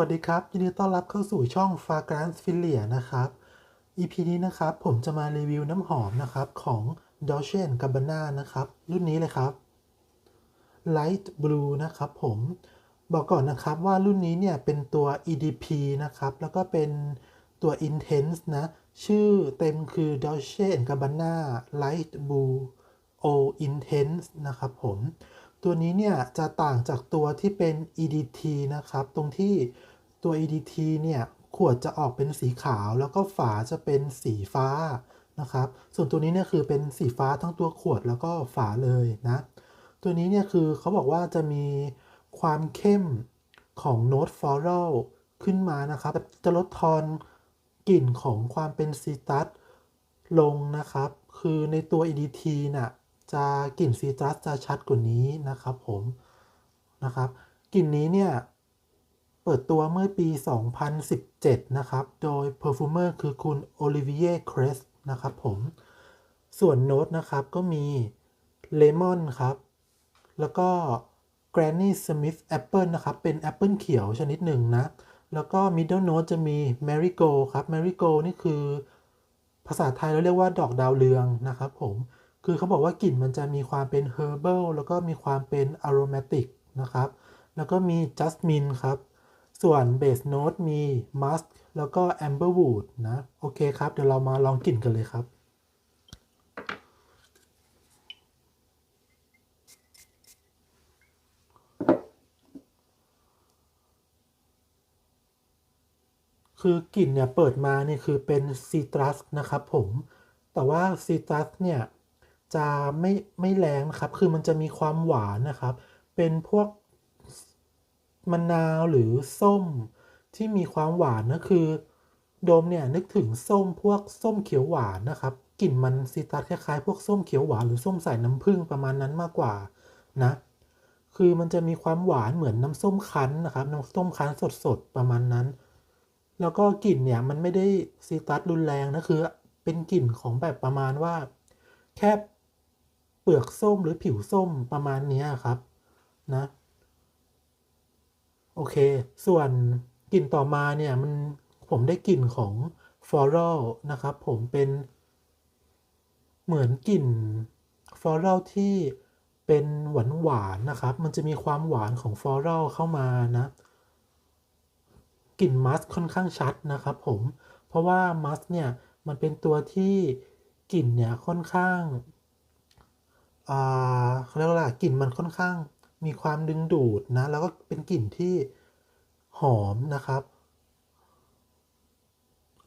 วัสดีครับ ยินดีต้อนรับเข้าสู่ช่อง Fragrance f i l i a นะครับ EP นี้นะครับ ผมจะมารีวิวน้ำหอมนะครับ ของ Dolce Gabbana นะครับ รุ่นนี้เลยครับ Light Blue นะครับผม บอกก่อนนะครับว่ารุ่นนี้เนี่ย เป็นตัว EDP นะครับ แล้วก็เป็นตัว Intense นะ ชื่อเต็มคือ Dolce Gabbana Light Blue O Intense นะครับผม ตัวนี้เนี่ยจะต่างจากตัวที่เป็น EDT นะครับ ตรงที่ตัว EDT เนี่ยขวดจะออกเป็นสีขาว แล้วก็ฝาจะเป็นสีฟ้านะครับ ส่วนตัวนี้เนี่ยคือเป็นสีฟ้าทั้งตัวขวดแล้วก็ฝาเลยนะ ตัวนี้เนี่ยคือเขาบอกว่าจะมีความเข้มของโน้ตฟลอรัลขึ้นมานะครับ จะลดทอนกลิ่นของความเป็นซีตัสลงนะครับ คือในตัว EDT น่ะ จะกลิ่นซีตรัสจะชัดกว่านี้นะครับผมนะครับกลิ่นนี้เนี่ย เปิดตัวเมื่อปี 2017 นะครับ โดย perfumer คือคุณโอลิเวียเครสนะครับผม ส่วนโน้ตนะครับก็มีเลมอนครับ แล้วก็ Granny Smith Apple นะครับ เป็นแอปเปิลเขียวชนิดหนึ่งนะ แล้วก็ middle note จะมี marigold ครับ marigold นี่คือ ภาษาไทยเราเรียกว่าดอกดาวเรืองนะครับผม คือเขาบอกว่ากลิ่นมันจะมีความเป็น herbal แล้วก็มีความเป็น aromatic นะครับ แล้วก็มี jasmine ครับ ส่วน base note มี musk แล้วก็ amberwood นะ โอเคครับ เดี๋ยวเรามาลองกลิ่นกันเลยครับคือกลิ่นเนี่ยเปิดมาเนี่ยคือเป็นซีตรัสนะครับผม แต่ว่าซีตรัสเนี่ย จะไม่ไม่แรงนะครับ คือมันจะมีความหวานนะครับ เป็นพวกมะนาวหรือส้มที่มีความหวานนะคือ โดมเนี่ยนึกถึงส้มพวกส้มเขียวหวานนะครับ กลิ่นมันซีตรัสคล้ายๆ พวกส้มเขียวหวานหรือส้มสายน้ำผึ้งประมาณนั้นมากกว่านะ คือมันจะมีความหวานเหมือนน้ำส้มคั้นนะครับ น้ำส้มคั้นสดๆประมาณนั้น แล้วก็กลิ่นเนี่ยมันไม่ได้ซีตรัสรุนแรงนะคือ เป็นกลิ่นของแบบประมาณว่า แค่ เปลือกส้มหรือผิวส้มประมาณนี้ครับนะ โอเค ส่วนกลิ่นต่อมาเนี่ยมันผมได้กลิ่นของฟลอรัลนะครับผมเป็นเหมือนกลิ่นฟลอรัลที่เป็นหวานหวานนะครับ มันจะมีความหวานของฟลอรัลเข้ามานะกลิ่นมัสค่อนข้างชัดนะครับผม เพราะว่ามัสเนี่ยมันเป็นตัวที่กลิ่นเนี่ยค่อนข้าง เขาเรียกว่าอะกลิ่นมันค่อนข้างมีความดึงดูดนะ แล้วก็เป็นกลิ่นที่หอมนะครับ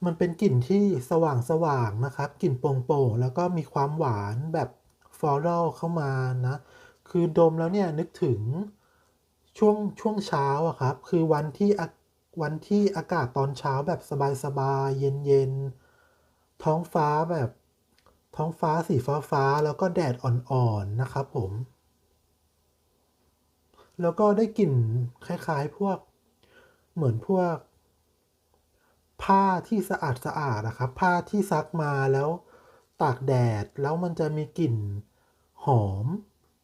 มันเป็นกลิ่นที่สว่างสว่างนะครับ กลิ่นโปร่งๆแล้วก็มีความหวานแบบฟลอรัลเข้ามานะ คือดมแล้วเนี่ยนึกถึงช่วงช่วงเช้าอะครับ คือวันที่วันที่อากาศตอนเช้าแบบสบายๆ เย็นๆ ท้องฟ้าแบบ ท้องฟ้าสีฟ้าฟ้าแล้วก็แดดอ่อนๆนะครับผม แล้วก็ได้กลิ่นคล้ายๆ พวกเหมือนพวก ผ้าที่สะอาดสะอาดนะครับ ผ้าที่ซักมาแล้วตากแดดแล้วมันจะมีกลิ่นหอม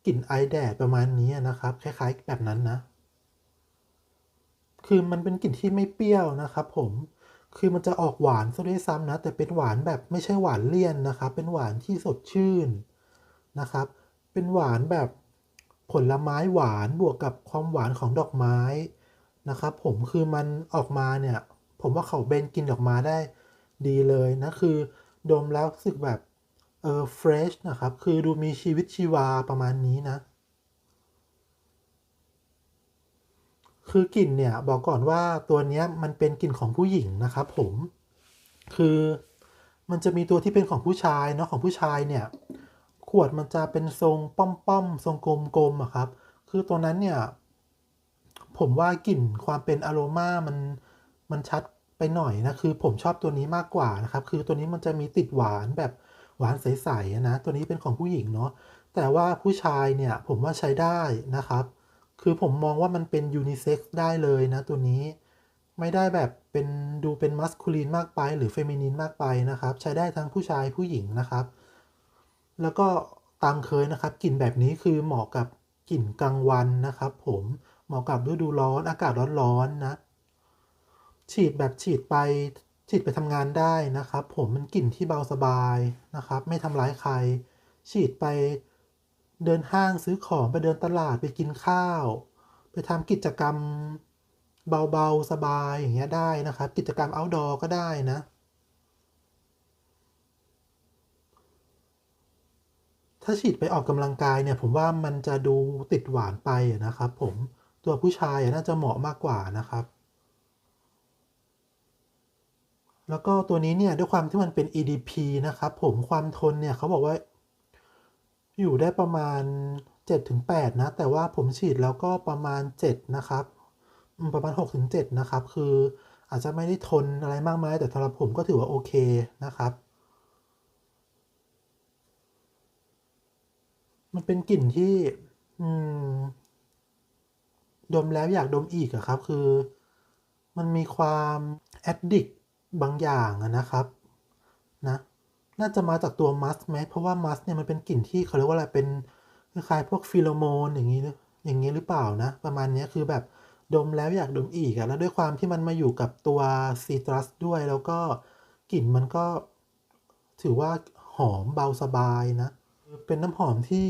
กลิ่นไอแดดประมาณนี้นะครับ คล้าย ๆ แบบนั้นนะ คือมันเป็นกลิ่นที่ไม่เปรี้ยวนะครับ ผม คือมันจะออกหวานซะด้วยซ้ำนะ แต่เป็นหวานแบบไม่ใช่หวานเลี่ยนนะครับ เป็นหวานที่สดชื่นนะครับ เป็นหวานแบบผลไม้หวานบวกกับความหวานของดอกไม้นะครับ ผมคือมันออกมาเนี่ย ผมว่าเขาเบนกินออกมาได้ดีเลยนะ คือดมแล้วรู้สึกแบบเออเฟรชนะครับ คือดูมีชีวิตชีวาประมาณนี้นะ คือกลิ่นเนี่ยบอกก่อนว่าตัวเนี้ยมันเป็นกลิ่นของผู้หญิงนะครับผมคือมันจะมีตัวที่เป็นของผู้ชายเนาะของผู้ชายเนี่ยขวดมันจะเป็นทรงป้อมๆทรงกลมๆอะครับ คือตัวนั้นเนี่ยผมว่ากลิ่นความเป็นอโรมามันมันชัดไปหน่อยนะคือผมชอบตัวนี้มากกว่านะครับคือตัวนี้มันจะมีติดหวานแบบหวานใสๆนะตัวนี้เป็นของผู้หญิงเนาะแต่ว่าผู้ชายเนี่ยผมว่าใช้ได้นะครับ คือผมมองว่ามันเป็นยูนิเซ็กซ์ได้เลยนะตัวนี้ ไม่ได้แบบเป็นดูเป็นมัสคูลีนมากไป หรือเฟมินีนมากไปนะครับ ใช้ได้ทั้งผู้ชายผู้หญิงนะครับ แล้วก็ตามเคยนะครับกลิ่นแบบนี้คือเหมาะกับกลิ่นกลางวันนะครับ ผมเหมาะกับฤดูร้อนอากาศร้อนๆนะฉีดแบบฉีดไปฉีดไปทำงานได้นะครับ ผมมันกลิ่นที่เบาสบายนะครับ ไม่ทำร้ายใคร ฉีดไป เดินห้างซื้อของไปเดินตลาดไปกินข้าว ไปทำกิจกรรมเบาๆ สบายอย่างเงี้ยได้นะครับ กิจกรรม outdoor ก็ได้นะ ถ้าฉีดไปออกกำลังกายเนี่ย ผมว่ามันจะดูติดหวานไปนะครับ ผมตัวผู้ชายน่าจะเหมาะมากกว่านะครับ แล้วก็ตัวนี้เนี่ยด้วยความที่มันเป็น EDP นะครับ ผมความทนเนี่ยเขาบอกว่า อยู่ได้ประมาณ 7-8 นะ แต่ว่าผมฉีดแล้วก็ประมาณ 7 นะครับ ประมาณ 6-7 นะครับ คืออาจจะไม่ได้ทนอะไรมากมาย แต่สำหรับผมก็ถือว่าโอเคนะครับ มันเป็นกลิ่นที่อืมดมแล้วอยากดมอีกอะครับ คือ มันมีความแอดดิกบางอย่างอะนะครับ นะ น่าจะมาจากตัวมัสไหมเพราะว่ามัสเนี่ยมันเป็นกลิ่นที่เขาเรียกว่าอะไรเป็นคล้ายๆพวกฟีโรโมนอย่างนี้อย่างนี้หรือเปล่านะ ประมาณนี้คือแบบดมแล้วอยากดมอีกอะแล้วด้วยความที่มันมาอยู่กับตัวซีตรัสด้วยแล้วก็กลิ่นมันก็ถือว่าหอมเบาสบายนะ เป็นน้ำหอมที่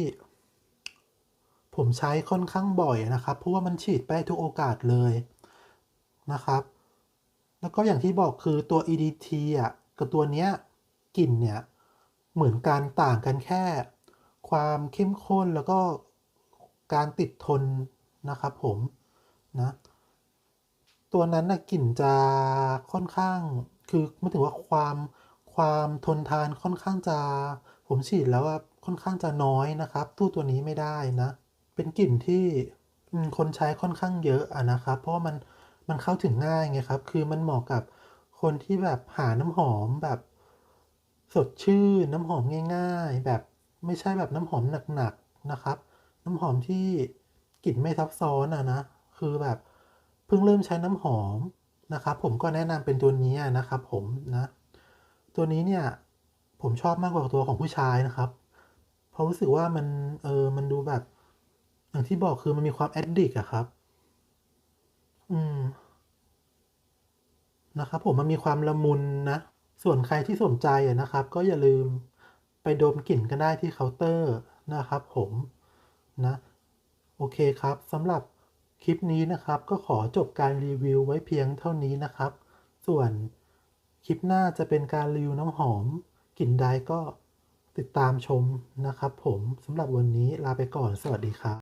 ผมใช้ค่อนข้างบ่อยนะครับ เพราะว่ามันฉีดไปทุกโอกาสเลยนะครับ แล้วก็อย่างที่บอกคือตัว EDT อะกับตัวเนี้ย กลิ่นเนี่ยเหมือนกันต่างกันแค่ ความเข้มข้นแล้วก็การติดทนนะครับผมนะตัวนั้นนะกลิ่นจะค่อนข้างคือไม่ถึงว่าความความทนทานค่อนข้างจะผมฉีดแล้วว่าค่อนข้างจะน้อยนะครับ ตู้ตัวนี้ไม่ได้นะ เป็นกลิ่นที่คนใช้ค่อนข้างเยอะอะนะครับ เพราะว่ามันมันเข้าถึงง่ายไงครับ คือมันเหมาะกับคนที่แบบหาน้ำหอมแบบ สดชื่นน้ำหอมง่าย ๆ แบบไม่ใช่แบบน้ำหอมหนักๆนะครับ น้ำหอมที่กลิ่นไม่ซับซ้อนอะนะ คือแบบเพิ่งเริ่มใช้น้ำหอมนะครับผมก็แนะนำเป็นตัวนี้นะครับ ผมนะ ตัวนี้เนี่ยผมชอบมากกว่าตัวของผู้ชายนะครับ เพราะรู้สึกว่ามันเออมันดูแบบ อย่างที่บอกคือมันมีความแอดดิกอะครับ อืมนะครับผมมันมีความละมุนนะ ส่วนใครที่สนใจนะครับ ก็อย่าลืมไปดมกลิ่นกันได้ที่เคาน์เตอร์นะครับ ผมนะโอเคครับสำหรับคลิปนี้นะครับ ก็ขอจบการรีวิวไว้เพียงเท่านี้นะครับ ส่วนคลิปหน้าจะเป็นการรีวิวน้ำหอมกลิ่นใดก็ติดตามชมนะครับ ผมสำหรับวันนี้ลาไปก่อนสวัสดีครับ